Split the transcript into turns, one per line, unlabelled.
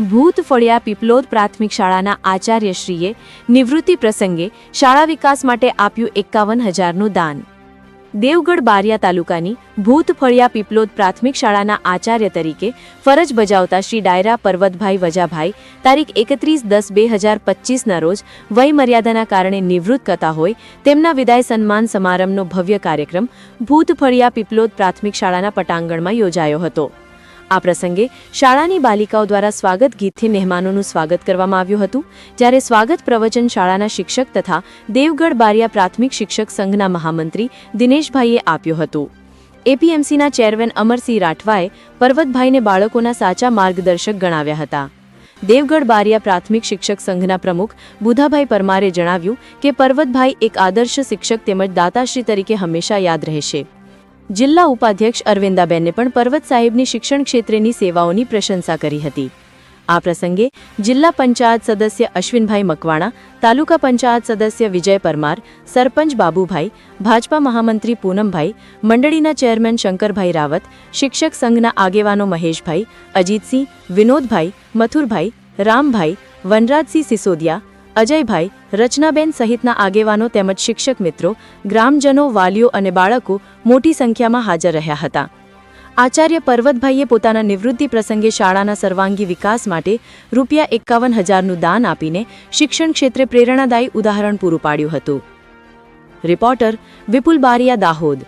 ભૂત ફળિયા પીપલોદ પ્રાથમિક શાળાના આચાર્યશ્રીએ નિવૃત્તિ પ્રસંગે શાળા વિકાસ માટે આપ્યું એકાવન હજારનું દાન. દેવગઢ બારિયા તાલુકાની ભૂત ફળિયા પીપલોદ પ્રાથમિક શાળાના આચાર્ય તરીકે ફરજ બજાવતા શ્રી ડાયરા પર્વતભાઈ વજાભાઈ તારીખ એકત્રીસ દસ બે હજાર પચીસના રોજ વયમર્યાદાના કારણે નિવૃત્ત કરતા હોય તેમના વિદાય સન્માન સમારંભનો ભવ્ય કાર્યક્રમ ભૂત ફળિયા પીપલોદ પ્રાથમિક શાળાના પટાંગણમાં યોજાયો હતો. આ પ્રસંગે શાળાની બાલિકાઓ દ્વારા સ્વાગત ગીતથી મહેમાનોનું સ્વાગત કરવામાં આવ્યું હતું, જ્યારે સ્વાગત પ્રવચન શાળાના શિક્ષક તથા દેવગઢ બારિયા પ્રાથમિક શિક્ષક સંઘના મહામંત્રી દિનેશભાઈએ આપ્યું હતું. એપીએમસીના ચેરમેન અમરસિંહ રાઠવાએ પર્વતભાઈને બાળકોના સાચા માર્ગદર્શક ગણાવ્યા હતા. દેવગઢ બારિયા પ્રાથમિક શિક્ષક સંઘના પ્રમુખ બુધાભાઈ પરમારે જણાવ્યું કે પર્વતભાઈ એક આદર્શ શિક્ષક તેમજ દાતાશ્રી તરીકે હંમેશા યાદ રહેશે. જિલ્લા ઉપાધ્યક્ષ અરવિંદાબેને પણ પર્વત સાહેબની શિક્ષણ ક્ષેત્રેની સેવાઓની પ્રશંસા કરી હતી. આ પ્રસંગે જિલ્લા પંચાયત સદસ્ય અશ્વિનભાઈ મકવાણા, તાલુકા પંચાયત સદસ્ય વિજય પરમાર, સરપંચ બાબુભાઈ, ભાજપા મહામંત્રી પૂનમભાઈ, મંડળીના ચેરમેન શંકરભાઈ રાવત, શિક્ષક સંઘના આગેવાનો મહેશભાઈ, અજીતસિંહ, વિનોદભાઈ, મથુરભાઈ, રામભાઈ, વનરાજસિંહ સિસોદિયા અજયભાઈ, રચનાબેન સહિતના આગેવાનો તેમજ શિક્ષક મિત્રો, ગ્રામજનો, વાલીઓ અને બાળકો મોટી સંખ્યામાં હાજર રહ્યા હતા. આચાર્ય પર્વતભાઈએ પોતાના નિવૃત્તિ પ્રસંગે શાળાના સર્વાંગી વિકાસ માટે રૂપિયા એકાવન હજારનું દાન આપીને શિક્ષણ ક્ષેત્રે પ્રેરણાદાયી ઉદાહરણ પૂરું પાડ્યું હતું. રિપોર્ટર વિપુલ બારિયા દાહોદ.